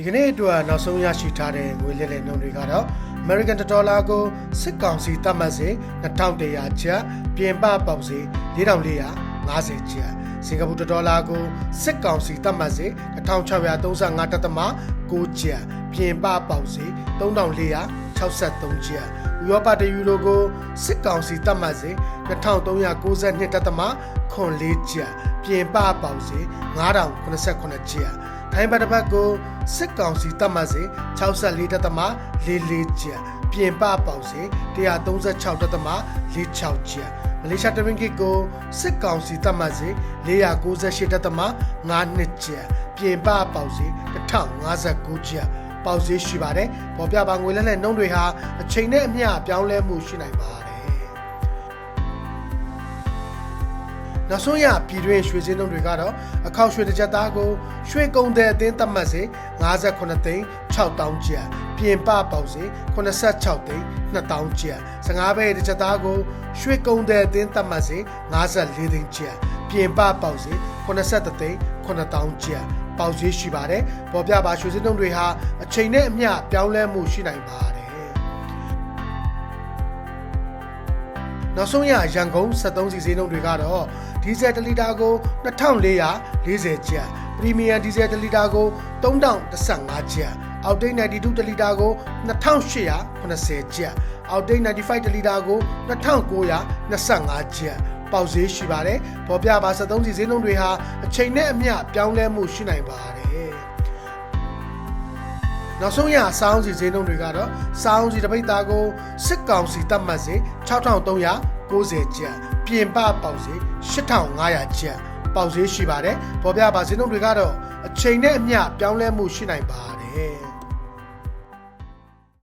ဒီကနေ့အတွက်နောက်ဆုံးရရှိထားတဲ့ငွေလဲလှယ်နှုန်းတွေကတော့ American Dollar ကိုစစ်ကောင်စီသတ်မှတ်စေ2100ကျပ်ပြင်ပပေါက်စေ4450ကျပ်စင်ကာပူဒေါ်လာကိုစစ်ကောင်စီသတ်မှတ်စေ1635တက်သမ6ကျပ်ပြင်ပပေါက်စေ3463ကျပ်ဥရောပတယူရိုကိုစစ်ကောင်စီသတ်မှတ်စေ2392တက်သမ4ကျပ်ပြင်ပပေါက်စေ9089ကျပ် ထိုင်းဘတ်တစ်ပတ်ကိုစစ်ကောင်စီတတ်မှတ်စေ64တက်သမ44ကျပ်ပြင်ပပေါက်စေ136တက်သမ46ကျပ်မလေးရှားတရင်းကစ်ကိုစစ်ကောင်စီတတ်မှတ်စေ498တက်သမ52ကျပ်ပြင်ပပေါက်စေ1059ကျပ်ပေါက်ဈေးရှိပါတယ်ပေါ်ပြပါငွေလဲလှယ်နှုန်းတွေဟာအချိန်နဲ့အမျှပြောင်းလဲမှုရှိနိုင်ပါတယ် နောက်ဆုံးရပြည်တွင်းရွှေစင်းနှုန်းတွေကတော့အခောက်ရွှေတစ်ကြက်သားကိုရွှေကုံတဲ့အသင်းသတ်မှတ်စေ58သိန်း6000ကျပ်ပြင်ပပေါက်စေ86သိန်း2000ကျပ်15ဘဲတစ်ကြက်သားကိုရွှေကုံတဲ့အသင်းသတ်မှတ်စေ54သိန်းကျပ်ပြင်ပပေါက်စေ83သိန်း9000ကျပ်ပေါက်ဈေးရှိပါတယ်ပေါ်ပြပါရွှေစင်းနှုန်းတွေဟာအချိန်နဲ့အမျှပြောင်းလဲမှုရှိနိုင်ပါတယ်နောက်ဆုံးရရန်ကုန်73စီဈေးနှုန်းတွေကတော့ ဒီဇယ်1လီတာကို2440ကျပ်ပရီမီယံဒီဇယ်1လီတာကို3015ကျပ်အောက်တိတ်92တလီတာကို2880ကျပ်အောက်တိတ်95တလီတာကို2925ကျပ်ပေါက်ဈေးရှိပါတယ်ပေါ်ပြပါ73စီဈေးနှုန်းတွေဟာအချိန်နဲ့အမျှပြောင်းလဲမှုရှိနိုင်ပါတယ်နောက်ဆုံးရစောင်းစီဈေးနှုန်းတွေကတော့စောင်းစီတစ်ပိတ်သားကိုစစ်ကောင်စီတတ်မှတ်စေ 6390ကျပ်ပြင်ပပေါက်စေ8500ကျပ်ပေါက်ဈေးရှိပါတယ်ပေါ်ပြပါဈေးနှုန်းတွေကတော့အချိန်နဲ့အမျှပြောင်းလဲမှုရှိနိုင်ပါတယ်